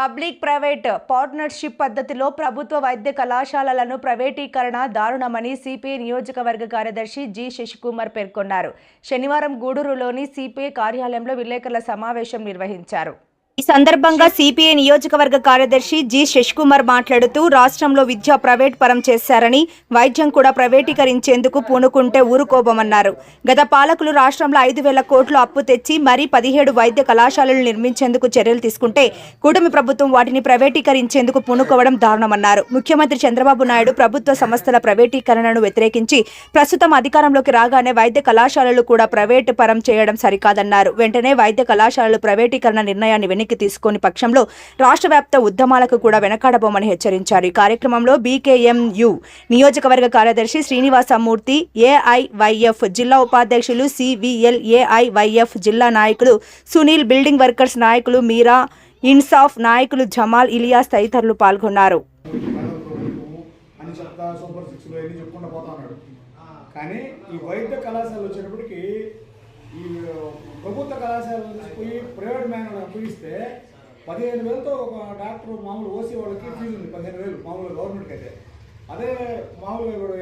Public private partnership పద్ధతిలో ప్రభుత్వ వైద్య కళాశాలలను ప్రైవేటీకరణ దారుణమని సిపిఐ నియోజకవర్గ కార్యదర్శి జి శశికుమార్ పేర్కొన్నారు. శనివారం గూడూరులోని సిపిఐ కార్యాలయంలో విలేకరుల సమావేశం నిర్వహించారు. ఈ సందర్భంగా సిపిఐ నియోజకవర్గ కార్యదర్శి జి శశికుమార్ మాట్లాడుతూ రాష్ట్రంలో విద్య ప్రైవేట్ పరం చేశారని వైద్యం కూడా ప్రైవేటీకరించేందుకు పూనుకుంటే ఊరుకోబమన్నారు. గత పాలకులు రాష్ట్రంలో ఐదు వేల కోట్లు అప్పు తెచ్చి మరీ పదిహేడు వైద్య కళాశాలలు నిర్మించేందుకు చర్యలు తీసుకుంటే కూటమి ప్రభుత్వం వాటిని ప్రైవేటీకరించేందుకు పూనుకోవడం దారుణమన్నారు. ముఖ్యమంత్రి చంద్రబాబు నాయుడు ప్రభుత్వ సంస్థల ప్రైవేటీకరణను వ్యతిరేకించి ప్రస్తుతం అధికారంలోకి రాగానే వైద్య కళాశాలలు కూడా ప్రైవేటు పరం చేయడం సరికాదన్నారు. వెంటనే వైద్య కళాశాలలు ప్రైవేటీకరణ నిర్ణయాన్ని వెనక్కి తీసుకొని పక్షంలో రాష్ట్ర వ్యాప్త ఉద్యమాలకు కూడా వెనకాడబోమని హెచ్చరించారు. ఈ కార్యక్రమంలో బీకేఎంయు నియోజకవర్గ కార్యదర్శి శ్రీనివాసమూర్తి ఏఐవైఎఫ్ జిల్లా ఉపాధ్యక్షులు సివిఎల్ ఏఐవైఎఫ్ జిల్లా నాయకులు సునీల్ బిల్డింగ్ వర్కర్స్ నాయకులు మీరా ఇన్సాఫ్ నాయకులు జమాల్ ఇలియాస్ తదితరులు పాల్గొన్నారు. కానీ ఈ వైద్య కళాశాల వచ్చేటప్పటికి ఈ ప్రభుత్వ తీసుకుపోయి ప్రైవేట్ మ్యాన్ అప్పగిస్తే పదిహేను వేలతో ఒక డాక్టర్ మామూలు ఓసీ వాళ్ళకి ఫీజు ఉంది పదిహేను వేలు మామూలు గవర్నమెంట్కి అయితే. అదే మామూలుగా ఇప్పుడు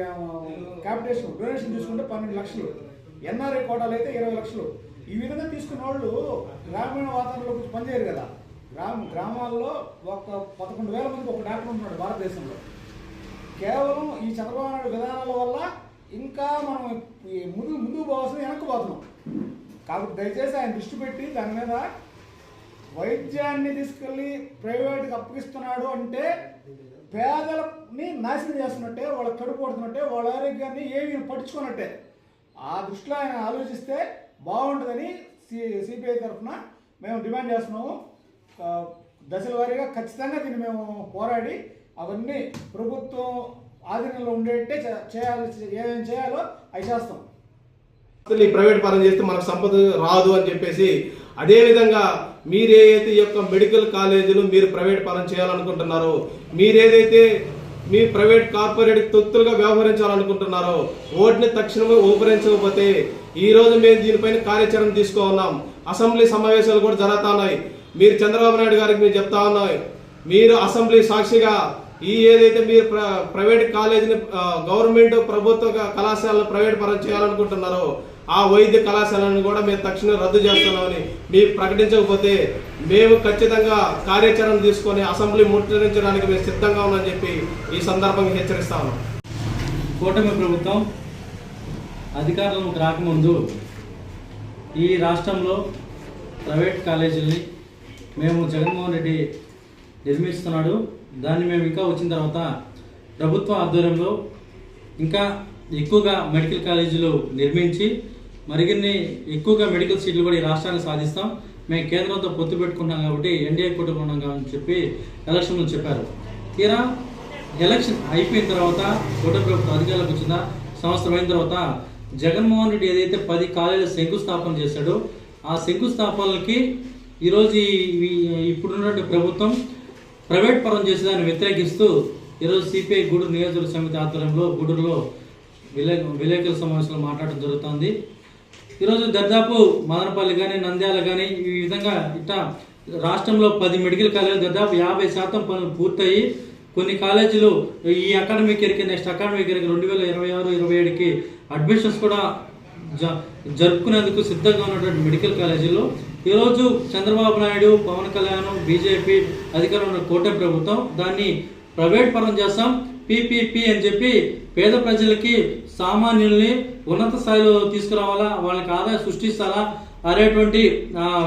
క్యాపిటేషన్ డొనేషన్ తీసుకుంటే పన్నెండు లక్షలు. ఎన్ఆర్ఐ కోటాలు అయితే ఇరవై లక్షలు. ఈ విధంగా తీసుకున్న వాళ్ళు గ్రామీణ వాతావరణంలో కొంచెం పనిచేయరు కదా. గ్రామ గ్రామాల్లో ఒక పదకొండు వేల మందికి ఒక డాక్టర్ ఉన్నాడు భారతదేశంలో. కేవలం ఈ చంద్రబాబు నాయుడు విధానాల వల్ల ఇంకా మనం ఈ ముందు ముందుకు పోవాల్సిన వెనక్కు పోతున్నాం. కాబట్టి దయచేసి ఆయన దృష్టి పెట్టి దాని మీద వైద్యాన్ని తీసుకెళ్ళి ప్రైవేట్కి అప్పగిస్తున్నాడు అంటే పేదలని నాశనం చేస్తున్నట్టే వాళ్ళ కడుపు పడుతున్నట్టే వాళ్ళ ఆరోగ్యాన్ని ఏమి పట్టించుకున్నట్టే ఆ దృష్టిలో ఆయన ఆలోచిస్తే బాగుంటుందని సి సిపిఐ తరఫున మేము డిమాండ్ చేస్తున్నాము. దశల వారీగా ఖచ్చితంగా దీన్ని మేము పోరాడి అవన్నీ ప్రభుత్వం ఆధీనంలో ఉండేట్టే చేయాలి ఏమేమి చేయాలో అవి చేస్తాం. ఈ ప్రైవేట్ పరం చేస్తే మనకు సంపద రాదు అని చెప్పేసి అదే విధంగా మీరేదైతే ఈ యొక్క మెడికల్ కాలేజీలు మీరు ప్రైవేట్ పరం చేయాలనుకుంటున్నారో మీరేదైతే మీ ప్రైవేట్ కార్పొరేట్ తొత్తులుగా వ్యవహరించాలనుకుంటున్నారో ఓటిని తక్షణమే ఉపరించకపోతే ఈ రోజు మేము దీనిపైన కార్యాచరణ తీసుకో ఉన్నాం అసెంబ్లీ సమావేశాలు కూడా జరుగుతున్నాయి. మీరు చంద్రబాబు నాయుడు గారికి మేము చెప్తా ఉన్నాం. మీరు అసెంబ్లీ సాక్షిగా ఈ ఏదైతే మీరు ప్ర- ప్రైవేట్ కాలేజీని గవర్నమెంట్ ప్రభుత్వ కళాశాలను ప్రైవేట్ పరం చేయాలనుకుంటున్నారో ఆ వైద్య కళాశాలను కూడా మేము తక్షణం రద్దు చేస్తున్నామని మీరు ప్రకటించకపోతే మేము ఖచ్చితంగా కార్యాచరణ తీసుకొని అసెంబ్లీ ముట్టడించడానికి మేము సిద్ధంగా ఉన్నామని చెప్పి ఈ సందర్భంగా హెచ్చరిస్తా ఉన్నాం. కూటమి ప్రభుత్వం అధికారంలోకి రాకముందు ఈ రాష్ట్రంలో ప్రైవేట్ కాలేజీల్ని మేము జగన్మోహన్ రెడ్డి నిర్మిస్తున్నాడు. దాన్ని మేము ఇంకా వచ్చిన తర్వాత ప్రభుత్వ ఆధ్వర్యంలో ఇంకా ఎక్కువగా మెడికల్ కాలేజీలు నిర్మించి మరిన్ని ఎక్కువగా మెడికల్ సీట్లు కూడా ఈ రాష్ట్రానికి సాధిస్తాం. మేము కేంద్రంతో పొత్తు పెట్టుకున్నాం కాబట్టి ఎన్డీఏ కూటమి ఉన్నాం కాబట్టి చెప్పి ఎలక్షన్లో చెప్పారు. తీరా ఎలక్షన్ అయిపోయిన తర్వాత కూటమి ప్రభుత్వం అధికారులకు వచ్చిన సంవత్సరం అయిన తర్వాత జగన్మోహన్ రెడ్డి ఏదైతే పది కాలేజీల శంకుస్థాపన చేశాడో ఆ శంకుస్థాపనలకి ఈరోజు ఇప్పుడున్నటువంటి ప్రభుత్వం ప్రైవేట్ పరం చేసేదాన్ని వ్యతిరేకిస్తూ ఈరోజు సిపిఐ గూడూరు నియోజకవర్గ సమితి ఆధ్వర్యంలో గూడూరులో విలే విలేకరుల సమావేశంలో మాట్లాడడం జరుగుతోంది. ఈరోజు దాదాపు మదనపల్లి కానీ నంద్యాల కానీ ఈ విధంగా ఇట్లా రాష్ట్రంలో పది మెడికల్ కాలేజీలు దాదాపు యాభై శాతం పనులు పూర్తయి కొన్ని కాలేజీలు ఈ అకాడమిక్ ఇయర్కి నెక్స్ట్ అకాడమిక్ ఇయర్కి రెండు వేల ఇరవై ఆరు ఇరవై ఏడుకి అడ్మిషన్స్ కూడా జ జరుపుకునేందుకు సిద్ధంగా ఉన్నటువంటి మెడికల్ కాలేజీలో. ఈరోజు చంద్రబాబు నాయుడు పవన్ కళ్యాణ్ బీజేపీ అధికారంలో ఉన్న కూటమి ప్రభుత్వం. దాన్ని ప్రైవేట్ పరం చేస్తాం. పీపీపీ అని చెప్పి పేద ప్రజలకి సామాన్యుల్ని ఉన్నత స్థాయిలో తీసుకురావాలా వాళ్ళకి ఆదాయం సృష్టిస్తారా అనేటువంటి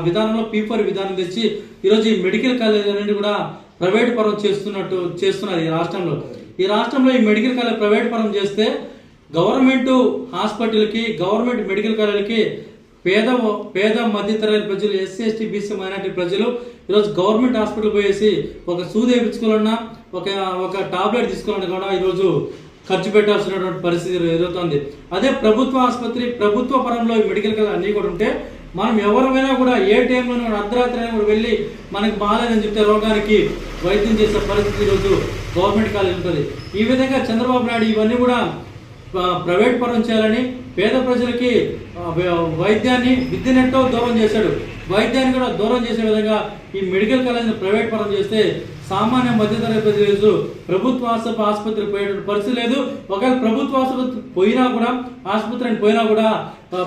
విధానంలో పీపర్ విధానం తెచ్చి ఈరోజు ఈ మెడికల్ కాలేజ్ అనేది కూడా ప్రైవేట్ పరం చేస్తున్నట్టు చేస్తున్నారు ఈ రాష్ట్రంలో. ఈ రాష్ట్రంలో ఈ మెడికల్ కాలేజ్ ప్రైవేట్ పరం చేస్తే గవర్నమెంట్ హాస్పిటల్కి గవర్నమెంట్ మెడికల్ కాలేజ్కి పేద పేద మధ్యతరగతి ప్రజలు ఎస్సీ ఎస్టీ బీసీ మైనార్టీ ప్రజలు ఈరోజు గవర్నమెంట్ హాస్పిటల్ పోయేసి ఒక సూది వేయించుకోవాలన్నా ఒక ఒక టాబ్లెట్ తీసుకోవాలన్నా కూడా ఈరోజు ఖర్చు పెట్టాల్సినటువంటి పరిస్థితి ఎదుగుతుంది అదే ప్రభుత్వ ఆసుపత్రి ప్రభుత్వ పరంలో మెడికల్ కాలేజ్ అన్నీ కూడా ఉంటే మనం ఎవరైనా కూడా ఏ టైంలో అర్ధరాత్రి అయినా కూడా వెళ్ళి మనకి బాగాలేదని చెప్తే రోగానికి వైద్యం చేసే పరిస్థితి ఈరోజు గవర్నమెంట్ కాలేజ్ ఉంటుంది. ఈ విధంగా చంద్రబాబు నాయుడు ఇవన్నీ కూడా ప్రైవేట్ పరం చేయాలని పేద ప్రజలకి వైద్యాన్ని విద్యనెట్టో దూరం చేశాడు. వైద్యాన్ని కూడా దూరం చేసే విధంగా ఈ మెడికల్ కాలేజీని ప్రైవేట్ పరం చేస్తే సామాన్య మధ్యతరగతి ప్రజలు ప్రభుత్వ ఆసుపత్రి ఆసుపత్రి పోయేటువంటి పరిస్థితి లేదు. ఒకవేళ ప్రభుత్వ ఆసుపత్రి పోయినా కూడా ఆసుపత్రిని పోయినా కూడా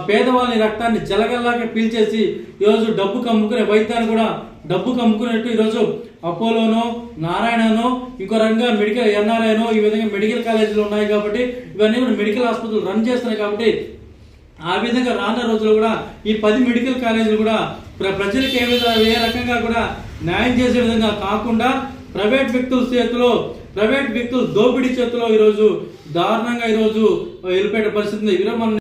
పేదవాళ్ళని రక్తాన్ని జలగల్లాగా పీల్చేసి ఈరోజు డబ్బు కమ్ముకునే వైద్యాన్ని కూడా డబ్బు కమ్ముకునేట్టు ఈరోజు అపోలోను నారాయణను ఇంకో రకంగా మెడికల్ ఎన్ఆర్ఐను ఈ విధంగా మెడికల్ కాలేజీలు ఉన్నాయి కాబట్టి ఇవన్నీ కూడా మెడికల్ ఆసుపత్రులు రన్ చేస్తున్నాయి కాబట్టి ఆ విధంగా రానున్న రోజుల్లో కూడా ఈ పది మెడికల్ కాలేజీలు కూడా ప్ర- ప్రజలకు ఏ విధంగా ఏ రకంగా కూడా న్యాయం చేసే విధంగా కాకుండా ప్రైవేట్ వ్యక్తుల చేతిలో ప్రైవేట్ వ్యక్తులు దోపిడీ చేతిలో ఈరోజు దారుణంగా ఈరోజు వెళ్ళిపోయే పరిస్థితి ఉంది. ఈరోజు మనం